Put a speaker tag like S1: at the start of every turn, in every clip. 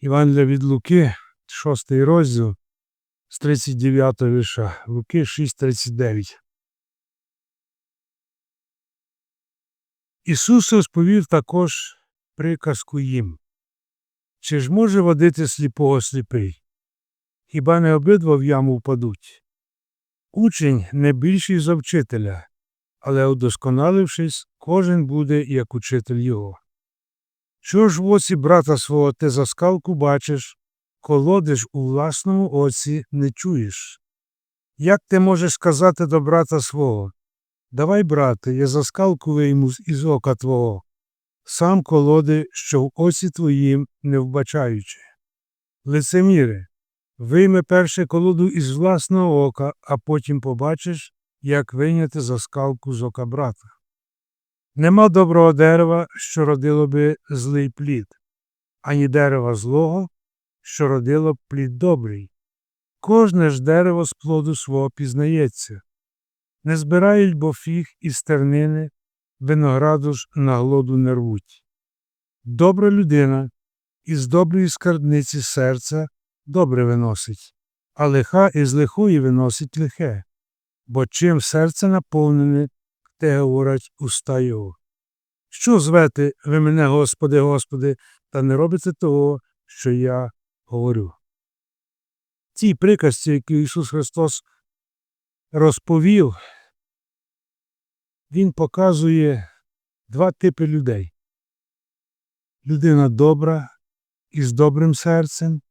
S1: Івангелія від Луки, 6 розділ, з 39 вірша. Луки 6.39. Ісус розповів також приказку їм. Чи ж може водити сліпого сліпий? Хіба не обидва в яму впадуть? Учень не більший за вчителя, але удосконалившись, кожен буде як учитель його. Що ж в оці брата свого ти за скалку бачиш, колодиш у власному оці не чуєш? Як ти можеш сказати до брата свого? Давай, брате, я за скалку вийму із ока твого, сам колоди, що в оці твоїм не вбачаючи. Лицеміре, вийме перше колоду із власного ока, а потім побачиш, як вийняти за скалку з ока брата. Нема доброго дерева, що родило би злий плід, ані дерева злого, що родило б плід добрий. Кожне ж дерево з плоду свого пізнається. Не збирають бо фіг і стернини, винограду ж на глоду не рвуть. Добра людина із доброї скарбниці серця добре виносить, а лиха із лихої виносить лихе, бо чим серце наповнене, те говорять уста його. Що звете ви мене, Господи, Господи, та не робите того, що я говорю? Цій приказці, яку Ісус Христос розповів, Він показує два типи людей. Людина добра із добрим серцем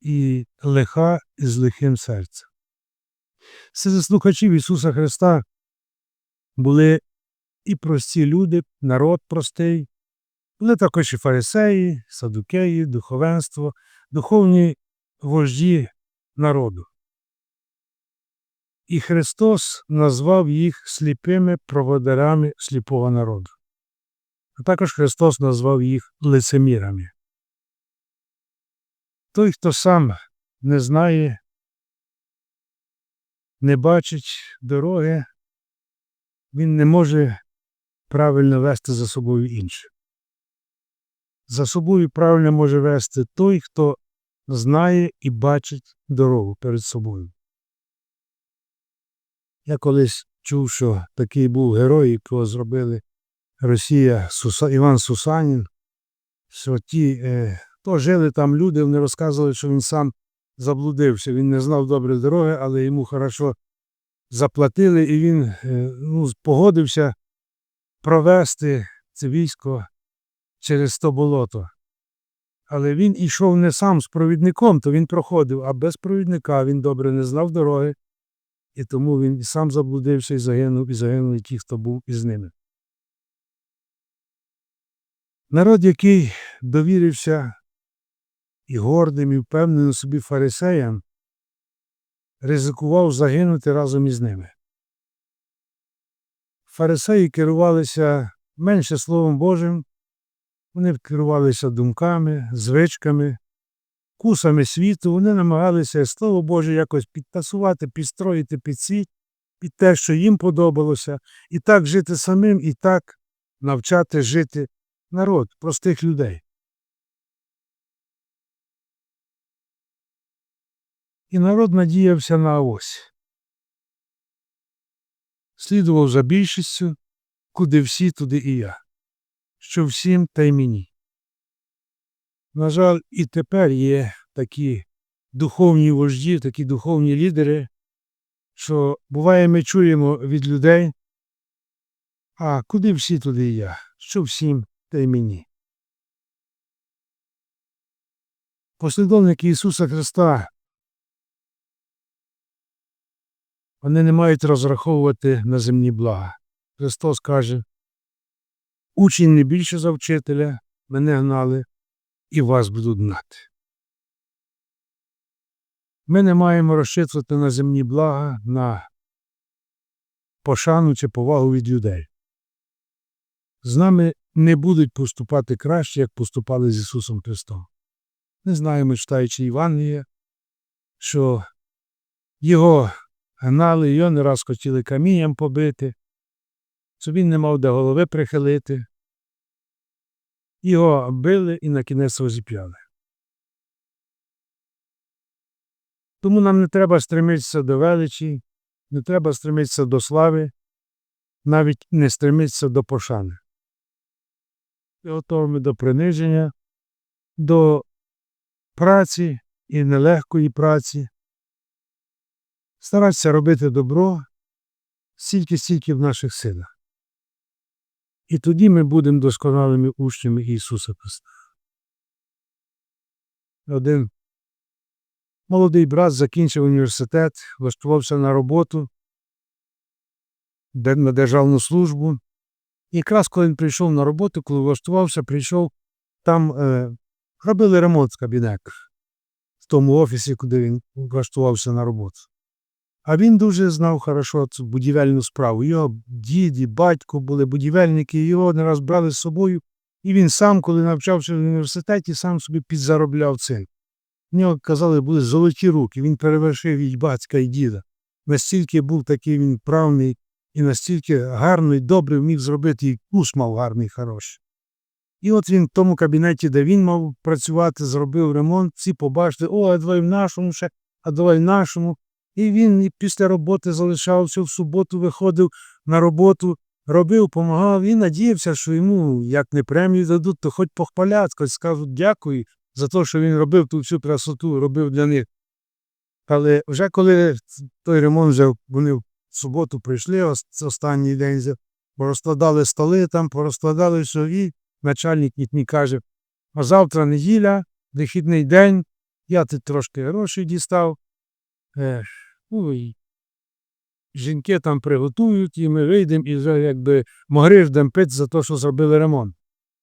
S1: і лиха із лихим серцем. Серед слухачів Ісуса Христа були і прості люди, народ простий, були також і фарисеї, садукеї, духовенство, духовні вожді народу. І Христос назвав їх сліпими проводарами сліпого народу. А також Христос назвав їх лицемірами. Той, хто сам не знає, не бачить дороги, він не може правильно вести за собою інших. За собою правильно може вести той, хто знає і бачить дорогу перед собою. Я колись чув, що такий був герой, якого зробили Росія Суса, Іван Сусанін, що ті, е, то жили там люди, вони розказували, що він сам заблудився. Він не знав добре дороги, але йому хорошо заплатили, і він е, ну, погодився провести це військо через то болото. Але він ішов не сам з провідником, то він проходив, а без провідника він добре не знав дороги, і тому він сам заблудився і загинув, і загинули ті, хто був із ними. Народ, який довірився і гордим, і впевненим собі фарисеям, ризикував загинути разом із ними. Фарисеї керувалися менше Словом Божим, вони керувалися думками, звичками, кусами світу, вони намагалися Слово Боже якось підтасувати, підстроїти під світ, під те, що їм подобалося, і так жити самим, і так навчати жити народ, простих людей. І народ надіявся на ось. Слідував за більшістю, куди всі, туди і я, що всім та й мені. На жаль, і тепер є такі духовні вожді, такі духовні лідери, що буває, ми чуємо від людей, а куди всі, туди і я, що всім та й мені. Послідовники Ісуса Христа Вони не мають розраховувати на земні блага. Христос каже, учень не більше за вчителя, мене гнали і вас будуть гнати. Ми не маємо розчитувати на земні блага, на пошану чи повагу від людей. З нами не будуть поступати краще, як поступали з Ісусом Христом. Не знаємо, читаючи Євангелія, що Його гнали, його не раз хотіли камінням побити, щоб він не мав де голови прихилити. Його били і на кінець розіп'яли. Тому нам не треба стремитися до величі, не треба стремитися до слави, навіть не стремитися до пошани. Ми до приниження, до праці і нелегкої праці. Старатися робити добро стільки-стільки в наших силах. І тоді ми будемо досконалими учнями Ісуса Христа. Один молодий брат закінчив університет, влаштувався на роботу на державну службу. І якраз коли він прийшов на роботу, коли влаштувався, прийшов, там е, робили ремонт в кабінетах в тому офісі, куди він влаштувався на роботу. А він дуже знав хорошо цю будівельну справу. Його дід і батько були будівельники, його не раз брали з собою. І він сам, коли навчався в університеті, сам собі підзаробляв цим. В нього, казали, були золоті руки, він перевершив і батька, і діда. Настільки був такий він правний і настільки гарний, добре вмів зробити, і вкус мав гарний, хороший. І от він в тому кабінеті, де він мав працювати, зробив ремонт, всі побачили, о, а давай в нашому ще, а давай в нашому. І він і після роботи залишався, в суботу виходив на роботу, робив, допомагав і надіявся, що йому як не премію дадуть, то хоч похвалять, хоч скажуть дякую за те, що він робив ту всю красоту, робив для них. Але вже коли той ремонт вже вони в суботу прийшли, ос- останній день, порозкладали столи там, порозкладали все, і начальник їхній каже, а завтра неділя, вихідний день, я тут трошки грошей дістав. Ех, і жінки там приготують, і ми вийдемо, і вже якби могли ж дам пити за те, що зробили ремонт.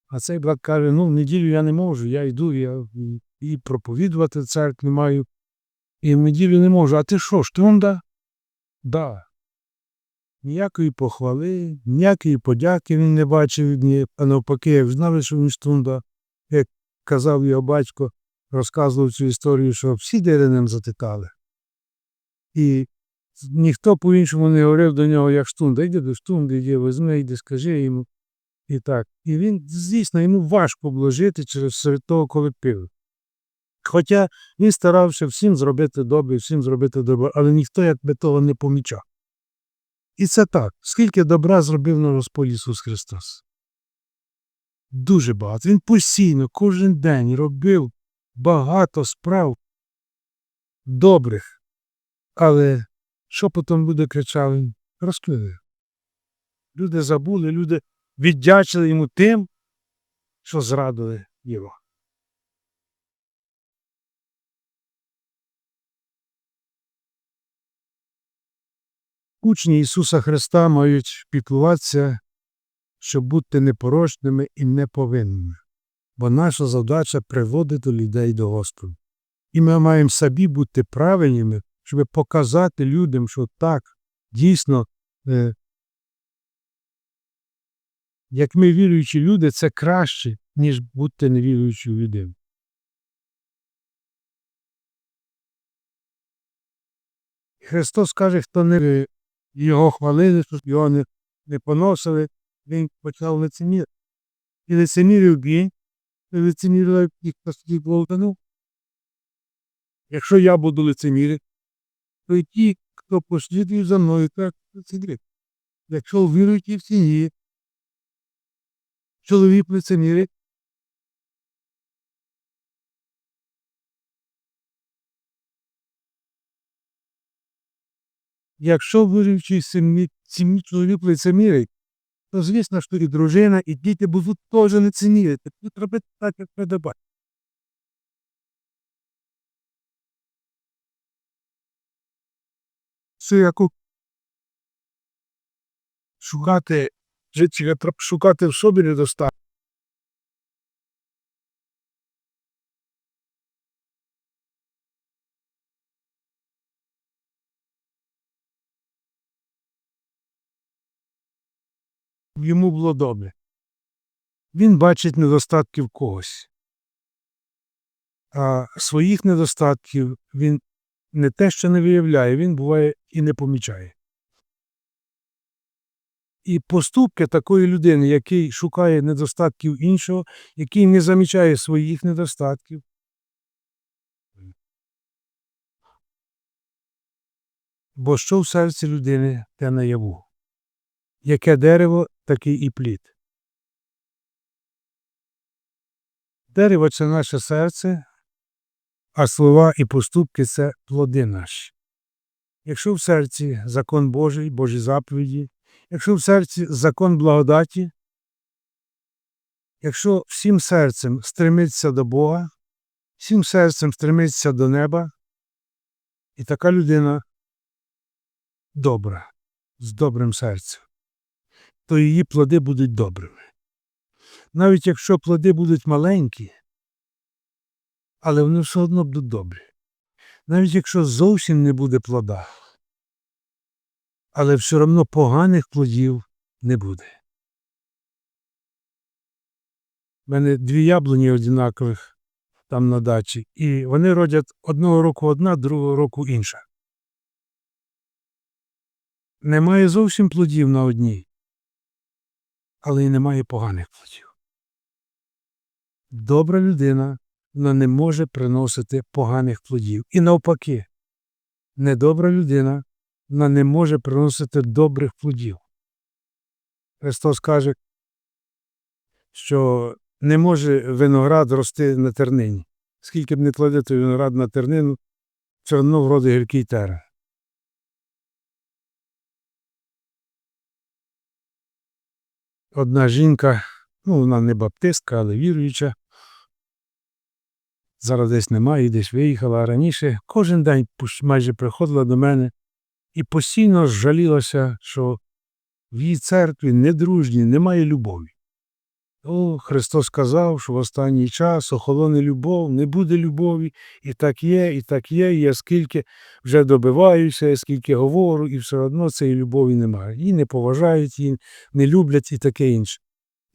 S1: А цей брат каже: ну, в неділю я не можу, я йду, я і- проповідувати в церкві маю, і в неділю не можу. А ти що, штунда? Да. Ніякої похвали, ніякої подяки він не бачив неї, а навпаки, як знали, що він штунда, як казав його батько, розказував цю історію, що всі дири ним затикали. І ніхто по-іншому не говорив до нього, як штунда. Йди до штунди, йди, візьми, йди, скажи йому. І так. І він, звісно, йому важко було жити через серед того колективу. Хоча він старався всім зробити добре, всім зробити добре, але ніхто якби того не помічав. І це так, скільки добра зробив на Господь Ісус Христос. Дуже багато. Він постійно, кожен день робив багато справ добрих. Але що потім люди кричали? Розкрили. Люди забули, люди віддячили йому тим, що зрадили його. Учні Ісуса Христа мають піклуватися, щоб бути непорочними і неповинними, бо наша задача приводити людей до Господа. І ми маємо собі бути правильними, щоб показати людям, що так, дійсно, е, як ми віруючі люди, це краще, ніж бути невіруючою людиною. Христос каже, хто не його хвалили, що його не, не поносили, він почав лицемірити. І лицемірив він, і лицемірив їх тоді Богдану. Якщо я буду лицемірити, то й ті, хто послідує за мною, так лицемірить. Якщо вірують в сім'ї, чоловік лицемірить, Якщо в віруючій сім'ї, сім'ї чоловік лицемірить, то звісно, що і дружина, і діти будуть теж лицемірити. Тут робити так, як подобає. Яку шукати життя, шукати в собі недостаток. йому було добре. Він бачить недостатки в когось. А своїх недостатків він не те, що не виявляє, він буває і не помічає. І поступки такої людини, який шукає недостатків іншого, який не замічає своїх недостатків, Бо що в серці людини, те наяву. Яке дерево, такий і плід. Дерево це наше серце, а слова і поступки це плоди наші. Якщо в серці закон Божий, Божі заповіді, якщо в серці закон благодаті, якщо всім серцем стремиться до Бога, всім серцем стремиться до неба, і така людина добра, з добрим серцем, то її плоди будуть добрими. Навіть якщо плоди будуть маленькі, але вони все одно будуть добрі. Навіть якщо зовсім не буде плода, але все одно поганих плодів не буде. У мене дві яблуні однакових там на дачі, і вони родять одного року одна, другого року інша. Немає зовсім плодів на одній, але й немає поганих плодів. Добра людина вона не може приносити поганих плодів. І навпаки, недобра людина вона не може приносити добрих плодів. Христос каже, що не може виноград рости на тернині. Скільки б не кладете виноград на тернину, все одно вроде гіркий терен. Одна жінка, ну вона не баптистка, але віруюча, зараз десь немає, десь виїхала, а раніше кожен день майже приходила до мене і постійно жалілася, що в її церкві недружні, немає любові. О, Христос сказав, що в останній час охолоне любов, не буде любові, і так є, і так є, і я скільки вже добиваюся, і скільки говорю, і все одно цієї любові немає. Її не поважають, її не люблять і таке інше.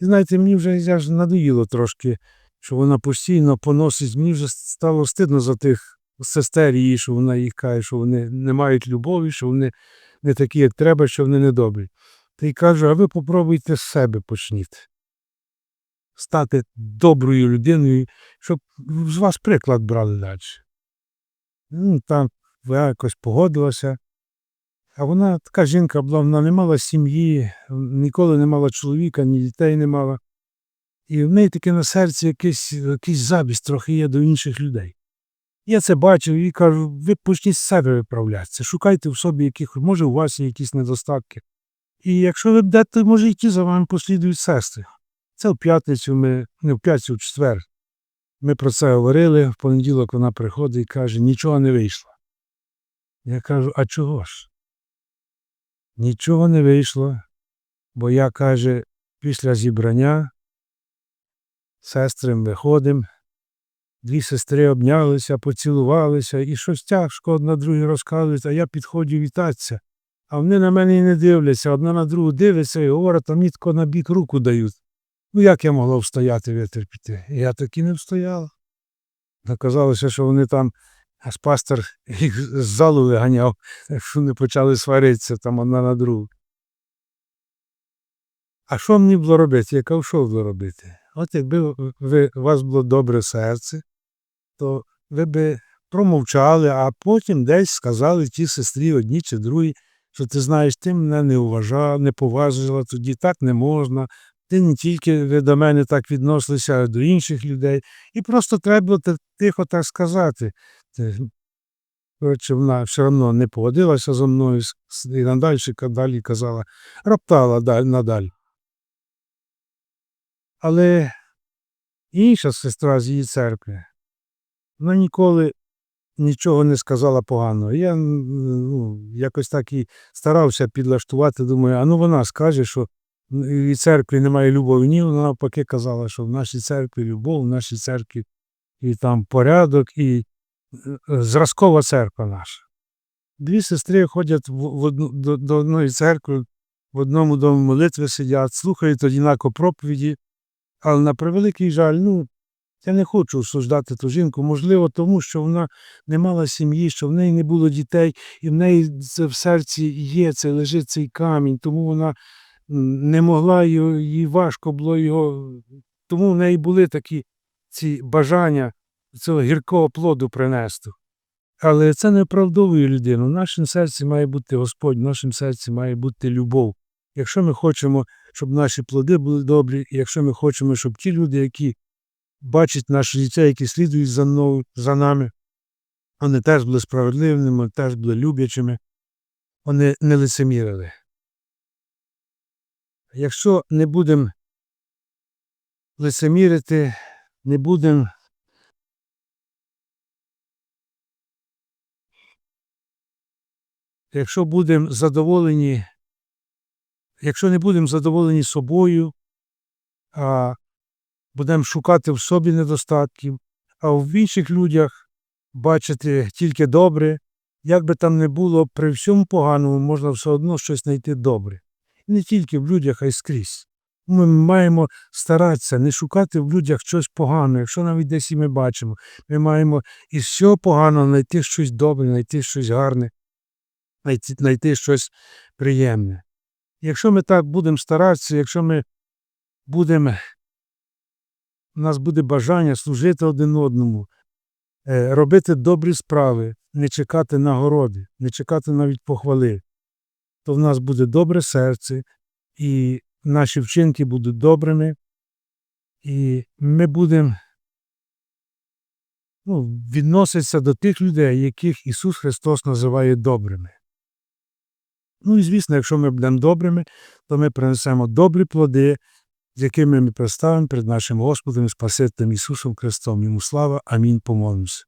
S1: І знаєте, мені вже я ж надоїло трошки, що вона постійно поносить, мені вже стало стидно за тих сестер її, що вона їх каже, що вони не мають любові, що вони не такі, як треба, що вони недобрі. Та й кажу, а ви попробуйте з себе почніть. Стати доброю людиною, щоб з вас приклад брали далі. Ну, там я якось погодилася. А вона така жінка була, вона не мала сім'ї, ніколи не мала чоловіка, ні дітей не мала. І в неї таке на серці якийсь, якийсь забість трохи є до інших людей. Я це бачив і кажу, ви почніть з себе виправлятися, шукайте в собі яких, може, у вас є якісь недостатки. І якщо ви будете, може, ті за вами послідують сестри. Це в п'ятницю ми, не в п'ятницю, в четвер. Ми про це говорили, в понеділок вона приходить і каже, нічого не вийшло. Я кажу, а чого ж? Нічого не вийшло, бо я, каже, після зібрання сестри виходимо, дві сестри обнялися, поцілувалися, і щось тяжко одна другій розказують, а я підходжу вітатися. А вони на мене і не дивляться, одна на другу дивиться і говорять, а мені тако на бік руку дають. Ну як я могла встояти витерпіти? І я таки не встояла. Оказалося, що вони там, аж пастор їх з залу виганяв, що вони почали сваритися там одна на другу. А що мені було робити? Я кажу, було робити? От якби ви, у вас було добре серце, то ви би промовчали, а потім десь сказали тій сестрі одній чи другій, що ти знаєш, ти мене не уважав, не поважила, тоді так не можна. Ти не тільки ви до мене так відносилися, а й до інших людей. І просто треба було тихо так сказати. Коротше, вона все одно не погодилася зі мною і надалі, далі казала, роптала далі, надалі. Але інша сестра з її церкви, вона ніколи нічого не сказала поганого. Я ну, якось так і старався підлаштувати, думаю, а ну вона скаже, що в церкві немає любові. Ні, вона навпаки казала, що в нашій церкві любов, в нашій церкві і там порядок, і е, зразкова церква наша. Дві сестри ходять в, одну, до, до одної церкви, в одному домі молитви сидять, слухають однаково проповіді, але на превеликий жаль, ну, я не хочу осуждати ту жінку, можливо, тому що вона не мала сім'ї, що в неї не було дітей, і в неї в серці є, це лежить цей камінь, тому вона не могла їй важко було його, тому в неї були такі ці бажання цього гіркого плоду принести. Але це не оправдовує людину. В нашому серці має бути Господь, в нашому серці має бути любов. Якщо ми хочемо, щоб наші плоди були добрі, і якщо ми хочемо, щоб ті люди, які бачать наше життя, які слідують за мною, за нами, вони теж були справедливими, теж були люблячими, вони не лицемірили. Якщо не будемо лицемірити, не будемо якщо будемо задоволені, якщо не будемо задоволені собою, а будемо шукати в собі недостатків, а в інших людях бачити тільки добре, як би там не було, при всьому поганому можна все одно щось знайти добре. І не тільки в людях, а й скрізь. Ми маємо старатися не шукати в людях щось погане, якщо навіть десь і ми бачимо. Ми маємо із всього поганого знайти щось добре, знайти щось гарне, знайти, щось приємне. Якщо ми так будемо старатися, якщо ми будемо, у нас буде бажання служити один одному, е, робити добрі справи, не чекати нагороди, не чекати навіть похвали, то в нас буде добре серце, і наші вчинки будуть добрими, і ми будемо ну, відноситися до тих людей, яких Ісус Христос називає добрими. Ну і звісно, якщо ми будемо добрими, то ми принесемо добрі плоди, з якими ми представимо перед нашим Господом і Спасителем Ісусом Христом. Йому слава. Амінь. Помолимося.